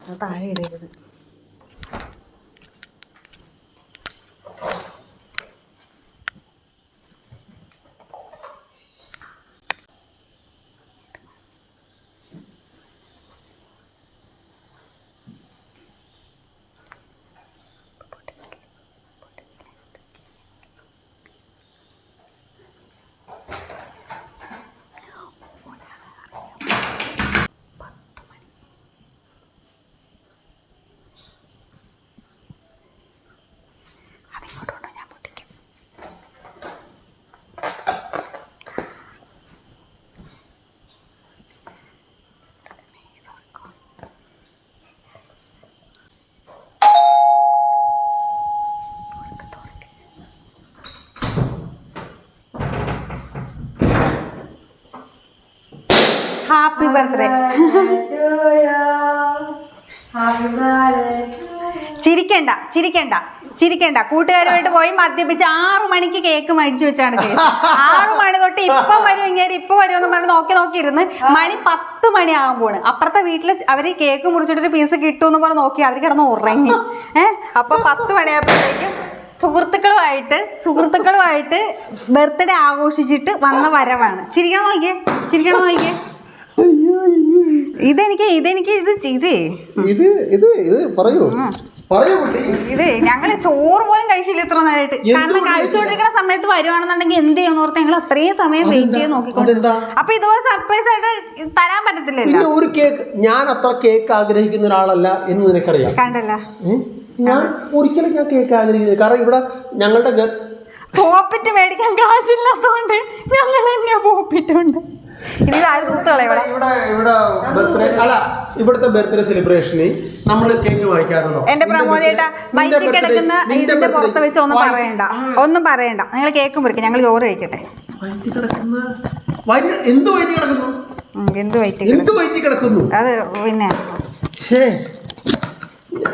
അത് താഴെ ഇടരുത് ഹാപ്പി ബർത്ത്ഡേ ചിരിക്കണ്ട ചിരിക്കണ്ട ചിരിക്കണ്ട. കൂട്ടുകാരുമായിട്ട് പോയി മദ്യപിച്ച് ആറു മണിക്ക് കേക്ക് മേടിച്ചു വെച്ചാണ് കേസ്. ആറു മണി തൊട്ട് ഇപ്പം വരും ഇങ്ങനെ ഇപ്പൊ എന്ന് പറഞ്ഞ് നോക്കി നോക്കി ഇരുന്ന് മണി പത്ത് മണി ആകുമ്പോൾ അപ്പുറത്തെ വീട്ടിൽ അവർ കേക്ക് മുറിച്ചിട്ടൊരു പീസ് കിട്ടുമെന്ന് പറഞ്ഞ് നോക്കി അവർ കിടന്ന് ഉറങ്ങി. ഏഹ് അപ്പൊ പത്ത് മണിയായപ്പോഴത്തേക്കും സുഹൃത്തുക്കളുമായിട്ട് സുഹൃത്തുക്കളുമായിട്ട് ബർത്ത്ഡേ ആഘോഷിച്ചിട്ട് വന്ന വരവാണ്. ചിരിക്കണം നോക്കിയേ? ചിരിക്കണം നോക്കിയേ? ഇതെനിക്ക് ഇതെനിക്ക് ഇത് ചെയ്തേ ഇത്. ഇത് ഇത് പറയൂ. പറയൂ കുട്ടി. ഇത് ഞങ്ങൾ ചോറ് പോലും കഴിച്ചില്ല ഇത്ര നേരമായിട്ട് കാരണം കഴിച്ചുകൊണ്ടിരിക്കുന്ന സമയത്ത് വരുവാണെന്നുണ്ടെങ്കിൽ എന്ത് ചെയ്യുമെന്ന് ഓർത്ത് ഞങ്ങൾ അത്രയും സമയം വെയിറ്റ് ചെയ്ത് നോക്കിക്കൊണ്ട്? അപ്പൊ ഇതുപോലെ സർപ്രൈസ് ആയിട്ട് തരാൻ പറ്റത്തില്ലല്ലോ? പിന്നെ ഒരു കേക്ക് ഞാൻ അത്ര കേക്ക് ആഗ്രഹിക്കുന്ന ഒരാളല്ല എന്ന് നിനക്കറിയാം. കണ്ടല്ല. ഞാൻ ഒരിക്കലും ഞാൻ കേക്ക് ആഗ്രഹിക്കുന്നില്ല. കാരണം ഇവിടെ ഞങ്ങളുടെ പോപ്പിറ്റ് മേടിക്കാൻ കാശില്ലാത്തതുകൊണ്ട് ഞങ്ങൾ തന്നെ പോപ്പിറ്റുണ്ട് ഇനി ആര് തൂത്ത് കളയവിടെ ഇവിടെ ഇവിടെ ബർത്ത്ഡേ അല്ല ഇവിടുത്തെ ബർത്ത്ഡേ സെലിബ്രേഷന് നമ്മൾ കേക്ക് വാങ്ങിക്കാറുണ്ടോ? എന്റെ പ്രമോദേട്ടാ കിടക്കുന്ന ഇതിന്റെ പുറത്ത് വെച്ച് ഒന്നും പറയണ്ട. ഒന്നും പറയണ്ട. നിങ്ങൾ കേക്ക് മുറിക്കും ഞങ്ങൾ ചോറ് കഴിക്കട്ടെ കിടക്കുന്ന എന്ത് എന്ത് എന്ത് അത് പിന്നെ ഷേ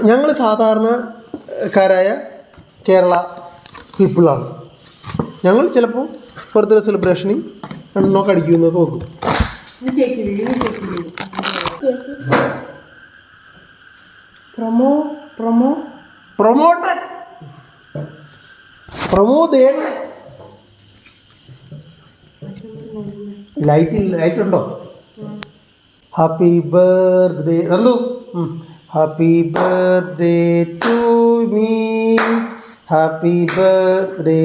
ഞങ്ങൾ സാധാരണക്കാരായ കേരള പീപ്പിളാണ് ഞങ്ങൾ ചിലപ്പോൾ ബർത്ത്ഡേ സെലിബ്രേഷന് എണ്ണൊക്കെ അടിക്കുന്നൊക്കെ നോക്കും പ്രൊമോ പ്രൊമോ. പ്രൊമോട്ടഡ് പ്രമോദേവൻ ലൈറ്റ് ലൈറ്റ് ഉണ്ടോ? Happy birthday Nandu. Happy birthday to me happy birthday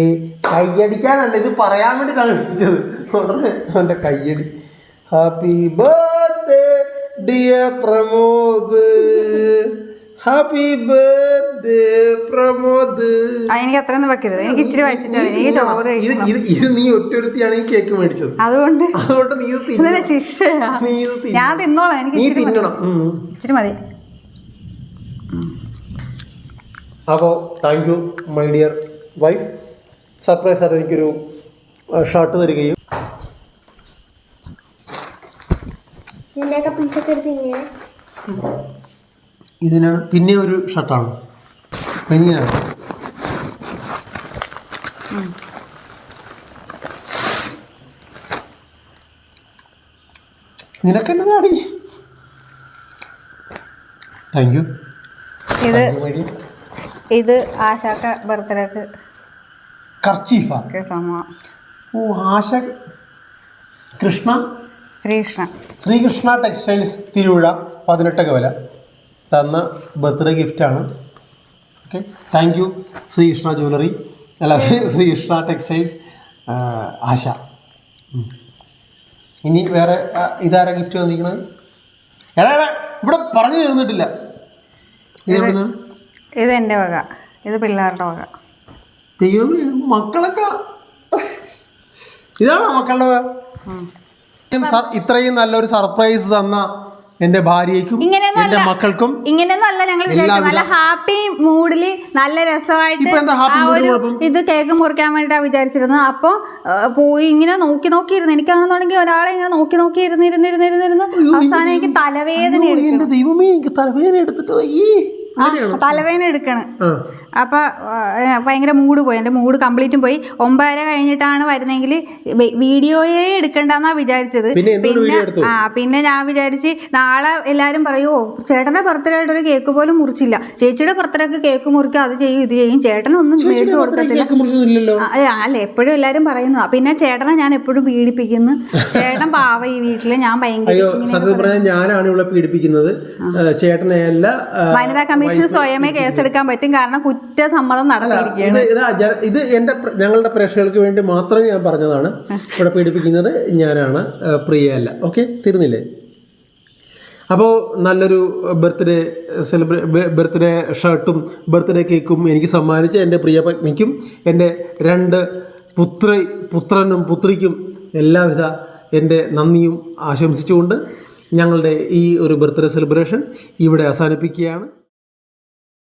കയ്യടിക്കാനല്ല ഇത് പറയാൻ വേണ്ടി കളിപ്പിച്ചത് ഉടനെ അവന്റെ കയ്യടി happy birthday dear Pramod. Happy birthday Pramod. എനിക്ക് അത്രയൊന്നും വെക്കരുത്. എനിക്ക് ഇച്ചിരി ഇത് നീ ഒറ്റൊരുത്തിയാണ് ഈ കേക്ക് മേടിച്ചത്. അതുകൊണ്ട് അതുകൊണ്ട് നീ ഇത്. ശിക്ഷയാ. ഞാൻ തിന്നോളാം. എനിക്ക് ഇച്ചിരി മതി. തിന്നണം ഉം. ഇച്ചിരി മതി അപ്പോൾ thank you my dear wife surprise ആയിട്ട് എനിക്കൊരു ഷർട്ട് തരികയും. ഇതിന് പിന്നെ ഒരു ഷർട്ടാണ് പെഞ്ഞാണ് നിനക്കെന്നെ നാടി താങ്ക് യു ഇത് ഇത് ആശാക്ക ബർത്ത്ഡേക്ക്. കർച്ചീഫ? ഓ ആശ കൃഷ്ണ? ശ്രീകൃഷ്ണ ശ്രീകൃഷ്ണ ടെക്സ്റ്റൈൽസ് തിരുവിഴ പതിനെട്ടൊക്കെ കവല തന്ന birthday ഗിഫ്റ്റാണ്. Okay thank you Sreekrishna jewellery അല്ല ശ്രീ- ശ്രീകൃഷ്ണ ടെക്സ്റ്റൈൽസ് ആശ. ഇനി വേറെ ഇതാരാ ഗിഫ്റ്റ് തന്നിരിക്കുന്നത് എടാ എടാ ഇവിടെ പറഞ്ഞു തീർന്നിട്ടില്ല. ഇത്? ഇത് എന്റെ വക. ഇത് പിള്ളേരുടെ വക. ദൈവമേ മക്കളൊക്കെ. ഇതാണോ മക്കളുടെ വക? ഇത്രയും സ- ഇത്രയും നല്ലൊരു സർപ്രൈസ് തന്ന എന്റെ ഭാര്യയ്ക്കും ഇങ്ങനെയൊന്നും അല്ല. മക്കൾക്കും ഇങ്ങനെയൊന്നും അല്ല ഞങ്ങൾ വിചാരിച്ചത്. എല്ലാവിധ- നല്ല ഹാപ്പി മൂഡിൽ നല്ല രസമായിട്ട് ഇപ്പൊ എന്താ happy ആ mood ഒരു കുഴപ്പം? ഇത് കേക്ക് മുറിക്കാൻ വേണ്ടിട്ടാ വിചാരിച്ചിരുന്നത്. അപ്പോൾ പോയി ഇങ്ങനെ നോക്കി നോക്കി ഇരുന്നു എനിക്കാണെന്നുണ്ടെങ്കിൽ ഒരാളെ ഇങ്ങനെ നോക്കി നോക്കി ഇരുന്നിരുന്നിരുന്നിരുന്നിരുന്നു ഇരുന്ന് ഇരുന്ന് ഇരുന്ന് ഇരുന്ന് അവസാനം എനിക്ക് തലവേദന അയ്യോ, എന്റെ ദൈവമേ എനിക്ക് തലവേദന എടുത്തിട്ട് വയ്യേ. തലവേദന എടുക്കണം. അപ്പോൾ ഭയങ്കര മൂഡ് പോയി. എന്റെ മൂഡ് കംപ്ലീറ്റും പോയി. ഒമ്പതര കഴിഞ്ഞിട്ടാണ് വരുന്നതെങ്കിൽ വീഡിയോയെ എടുക്കണ്ടെന്നാണ് വിചാരിച്ചത്. പിന്നെ ആ പിന്നെ ഞാൻ വിചാരിച്ച് നാളെ എല്ലാവരും പറയുമോ ചേട്ടന്റെ ബർത്ത്ഡേ ഒരു കേക്ക് പോലും മുറിച്ചില്ല. ചേച്ചിയുടെ ബർത്ത്ഡേക്ക് കേക്ക് മുറിക്കും അത് ചെയ്യും ഇത് ചെയ്യും. ചേട്ടനൊന്നും മേടിച്ചു കൊടുക്കത്തില്ല. അല്ല എപ്പോഴും എല്ലാവരും പറയുന്നു. പിന്നെ ചേട്ടനെ ഞാൻ എപ്പോഴും പീഡിപ്പിക്കുന്നു. ചേട്ടൻ പാവ ഈ വീട്ടിൽ ഞാൻ ഭയങ്കര സത്യം പറഞ്ഞാൽ ഞാനാണ് ഇവിടെ പീഡിപ്പിക്കുന്നത്. ചേട്ടനെ വനിതാ കമ്മീഷൻ സ്വയമേ കേസെടുക്കാൻ പറ്റും. കാരണം കുറ്റസമ്മതം നടത്തിയിരിക്കുകയാണ്. ഇത് എന്റെ എന്റെ ഞങ്ങളുടെ പ്രേക്ഷകർക്ക് വേണ്ടി മാത്രം ഞാൻ പറഞ്ഞതാണ്. ഇവിടെ പീഡിപ്പിക്കുന്നത് ഞാനാണ് പ്രിയയല്ല. ഓക്കെ? തീർന്നില്ലേ? അപ്പോൾ നല്ലൊരു ബർത്ത്ഡേ സെലിബ്രേ ബർത്ത്ഡേ ഷർട്ടും ബർത്ത്ഡേ കേക്കും എനിക്ക് സമ്മാനിച്ച എന്റെ പ്രിയ പത്നിക്കും എന്റെ രണ്ട് പുത്ര പുത്രനും പുത്രിക്കും എല്ലാവിധ എന്റെ നന്ദിയും ആശംസിച്ചുകൊണ്ട് ഞങ്ങളുടെ ഈ ഒരു ബർത്ത്ഡേ സെലിബ്രേഷൻ ഇവിടെ അവസാനിപ്പിക്കുകയാണ്.